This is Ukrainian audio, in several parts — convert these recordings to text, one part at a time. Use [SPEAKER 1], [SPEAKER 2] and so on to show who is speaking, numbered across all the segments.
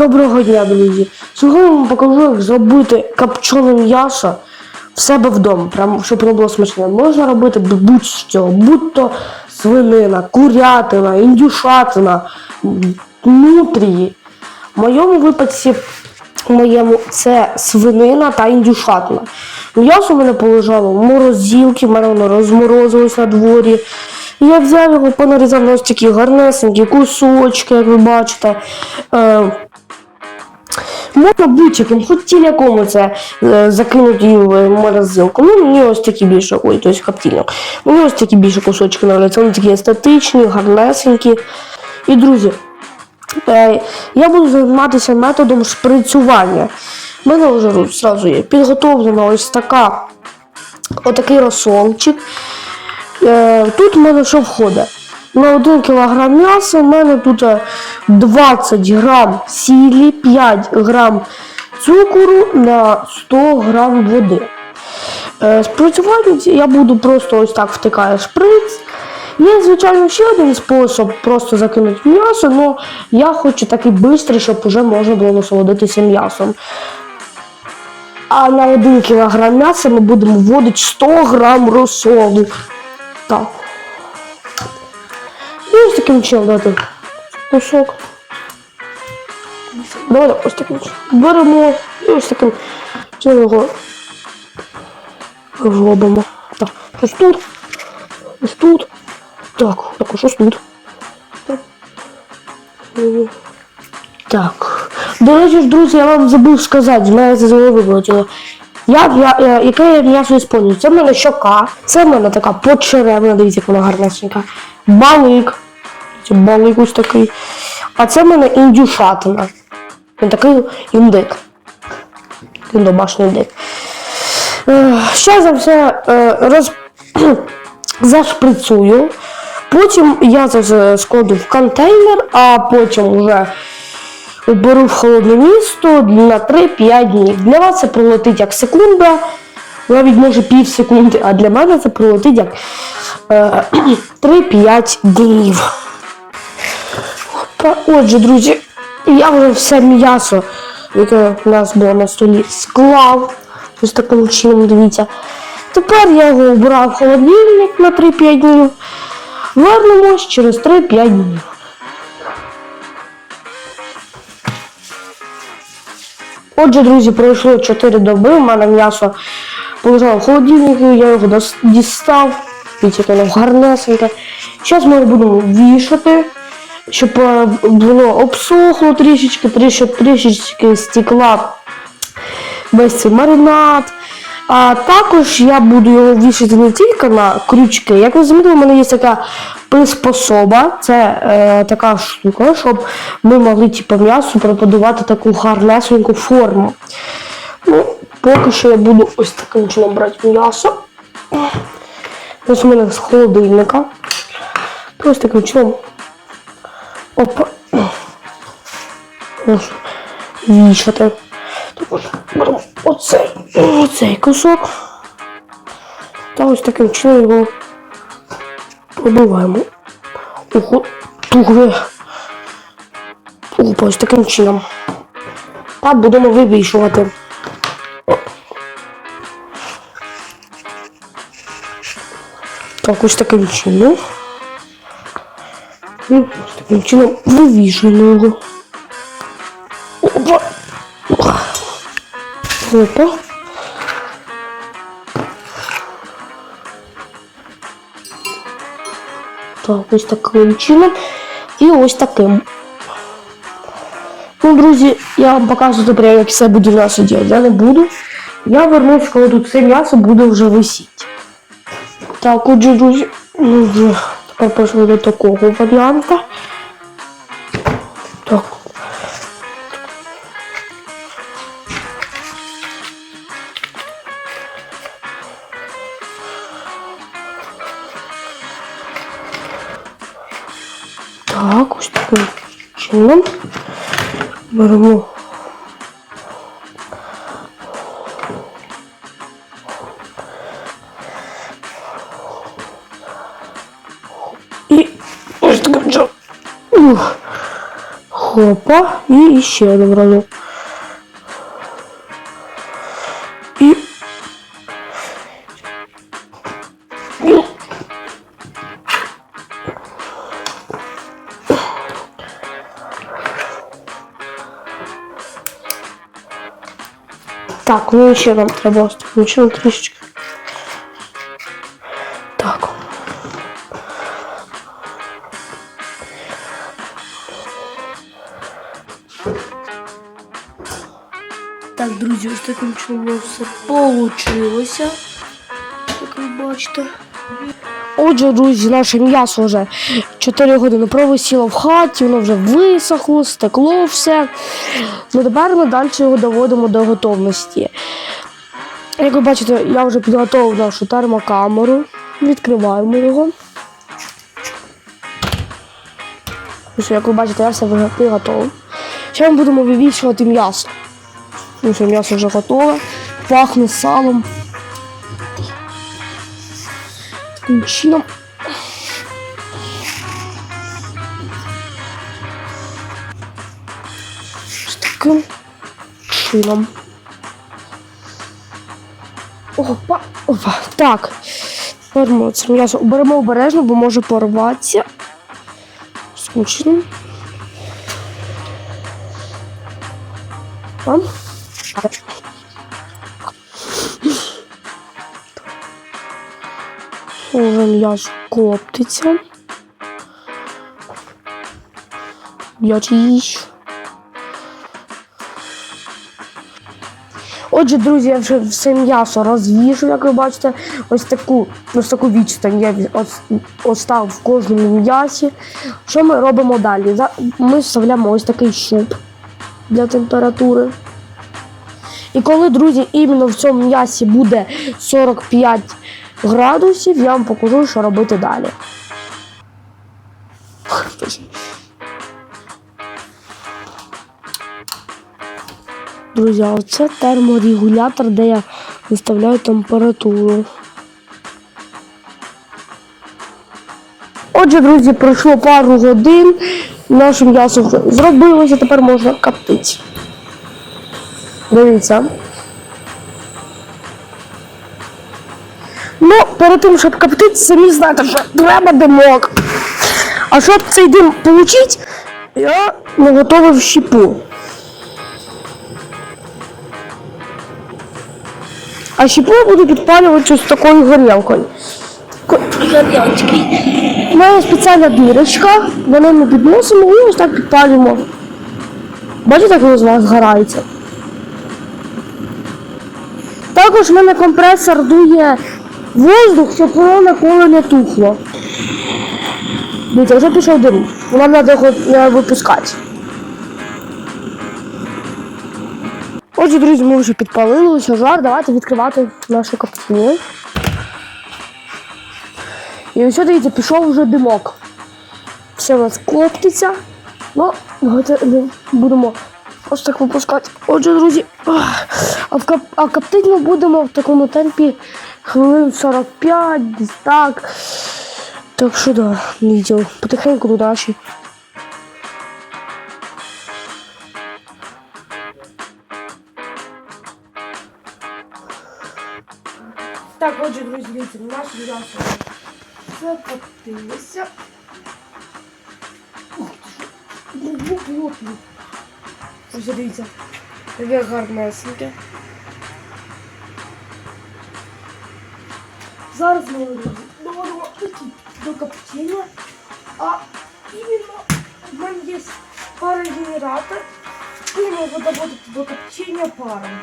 [SPEAKER 1] Доброго дня, друзі! Сьогодні вам покажу, як зробити копчене м'ясо в себе вдома, прям щоб воно було смачне. Можна робити будь-що, будь-то свинина, курятина, індюшатина, нутрії. В моєму випадку в моєму це свинина та індюшатина. М'ясо в мене полежало в морозилці, в мене воно розморозилось на дворі. Я взяв його, понарізав на ось такі гарнесенькі кусочки, як ви бачите. Е, Можна будь-яким, хоч тілякому це закинути в морозилку. Ну, мені ось такі більше, ой, тобто коптильник. Мені ось такі більше кусочки нравляться. Вони такі естетичні, гарнесенькі. І, друзі, е, я буду займатися методом шприцювання. У мене вже тут зразу є підготовлена ось така, отакий розсолчик. Е, Тут в мене що входить? На 1 кг м'яса в мене тут е, 20 грам сілі, 5 грам цукру на 100 грам води. Е, Спрацювання я буду просто ось так втикаю шприц. Є, звичайно, ще один спосіб просто закинути м'ясо, але я хочу такий швидкий, щоб вже можна було насолодитися м'ясом. А на 1 кг м'яса ми будемо вводити 100 грам розсолу. Так. І ось таким чином дати кусок. Давай ось таким чином. Беремо і ось таким чином його робимо. Так, ось тут. Ось тут. Так, так, ось тут. Так. До речі, друзі, я вам забув сказати, з мене це з голови вилетіло. Я, я, я, яке я м'ясо ісполнюю? Це в мене щока, це в мене така почеревна, дивіться, як вона гарнесенька. Балик. Це балик ось такий. А це в мене індюшатина. Він такий індик. Він домашній індик. Е, Ще за все е, роз... зашприцюю. Потім я це складу в контейнер, а потім вже беру в холодне місто на 3-5 днів. Для вас це пролетить як секунда, навіть може пів секунди, а для мене це пролетить як е, 3-5 днів. Опа, Отже, друзі, я вже все м'ясо, яке у нас було на столі, склав. Ось таким чином, дивіться. Тепер я його обрав в холодильник на 3-5 днів. Вернемось через 3-5 днів. Отже, друзі, пройшло 4 доби, у мене м'ясо полежало в холодильнику, я його дістав, воно гарнесеньке. Зараз ми його будемо вішати, щоб е, воно обсохло трішечки, трішечки стекла весь цей маринад. А також я буду його вішати не тільки на крючки. Як ви замітили, у мене є така приспособа, це е, така штука, щоб ми могли типу, м'ясу преподавати таку гарнесеньку форму. Ну, поки що я буду ось таким чином брати м'ясо. Ось у мене з холодильника. Ось таким чином. Опа. Вішати. Беремо оцей, оцей кусок. Та ось таким чином його пробиваємо. Ого, тугли. Опа, ось таким чином. Та будемо вивішувати. Так, ось таким чином. Ось таким чином вивішуємо його. Опа. Так, ось таким чином. І ось таким. Ну, друзі, я вам показую тепер, як все буде м'ясо робити. Я не буду. Я вернусь, коли тут все м'ясо буде вже висіти. Так, отже, друзі, ну вже тепер пішли до такого варіанту. Таким чином беремо. І ось таким чином. Хопа, Опа, і ще один разок. Так, ну ще нам треба ну ще нам трішечки. Так. Так, друзі, ось таким чином все получилося. Як ви бачите. Отже, друзі, наше м'ясо вже 4 години провисіло в хаті, воно вже висохло, стекло все. Ну тепер ми далі його доводимо до готовності. Як ви бачите, я вже підготував нашу термокамеру. Відкриваємо його. Ось, як ви бачите, я все вже підготував. Ще ми будемо вивішувати м'ясо. Ну, що м'ясо вже готове, пахне салом. Чином. Ось таким чином. Опа, опа. Так. Тепер ми це м'ясо беремо обережно, бо може порватися. Таким. Там. М'ясо коптиться. Я їж. Отже, друзі, я вже все м'ясо розвішу, як ви бачите, ось таку, ось таку відстань я від- ос- оставив в кожному м'ясі. Що ми робимо далі? Ми вставляємо ось такий щуп для температури. І коли, друзі, іменно в цьому м'ясі буде 45 градусів, я вам покажу, що робити далі. Друзі, оце терморегулятор, де я виставляю температуру. Отже, друзі, пройшло пару годин. Наше м'ясо зробилося, тепер можна коптити. Дивіться. Ну, перед тим, щоб коптити, самі знаєте, що треба димок. А щоб цей дим отримати, я наготовив щепу. А щепу я буду підпалювати з такою горілкою. Ко- Горілочки. У мене спеціальна дірочка, вони ми підносимо і ось так підпалюємо. Бачите, як воно з вас згорається? Також в мене компресор дує воздух, щоб воно ніколи не тухло. Дивіться, вже пішов дим. Нам треба його випускати. Отже, друзі, ми вже підпалили ось жар. Давайте відкривати нашу каптину. І ось дивіться, пішов вже димок. Все у нас коптиться. Ну, не будемо ось так випускати. Отже, друзі, а, в кап... а коптити ми будемо в такому темпі хвилин 45, десь так. Так що да, відео. Потихеньку до наші. Так, отже, друзі, дивіться, наше м'ясо закоптилося. Ух ти що. Ось дивіться, таке гарнесеньке. Зараз ми доводимо до коптіння, а іменно в мене є парогенератор, і будемо доводити до коптіння паром.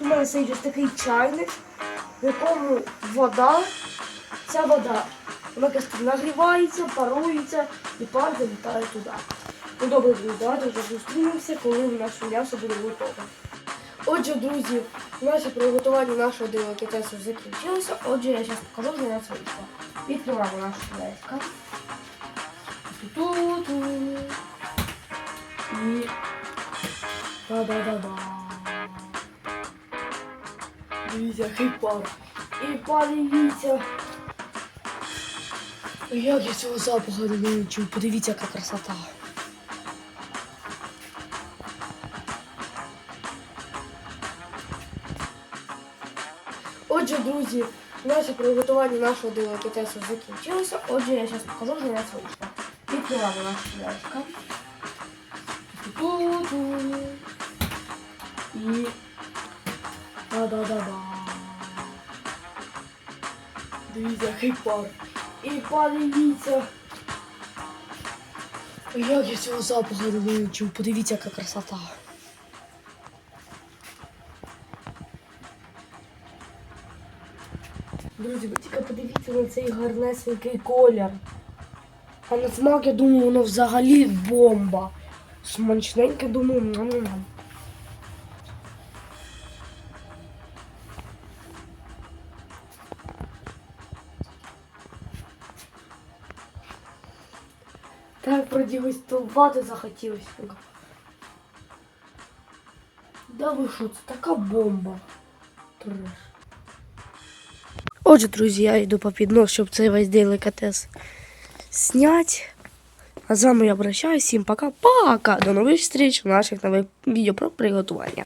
[SPEAKER 1] У мене стоїть такий чайник, в якому вода, ця вода, вона нагрівається, парується і пар залітає туди. Ну добре, друзі, давайте вже зустрінемося, коли наше м'ясо буде готове. Отже, друзі, наше приготування нашого делікатесу закінчилося. Отже, я зараз покажу, що у нас вийшло. Відкриваємо нашу. Ту-ту-ту. І... Та-да-да-да. Дивіться, який. І подивіться. Як я цього запаху не вивчив, подивіться, яка красота. Друзі, наше приготування нашого делікатесу закінчилося. Отже, я зараз покажу, у нас вийшло. Відкриваємо наше яєчко. І... Да-да-да-да. Дивіться, який пар. І подивіться. Як я цього запаху не вивчив, подивіться, яка красота. Друзі, ви тільки подивіться на цей гарнесенький колір. А на смак, я думаю, воно взагалі бомба. Смачненьке, думаю, нам-нам. Так продегустувати захотілося. Да ви що, це така бомба. Треш. Отже, друзі, я йду по піднос, щоб цей весь делікатес снять. А з вами я обращаюсь. Всім пока-пока. До нових зустріч в наших нових відео про приготування.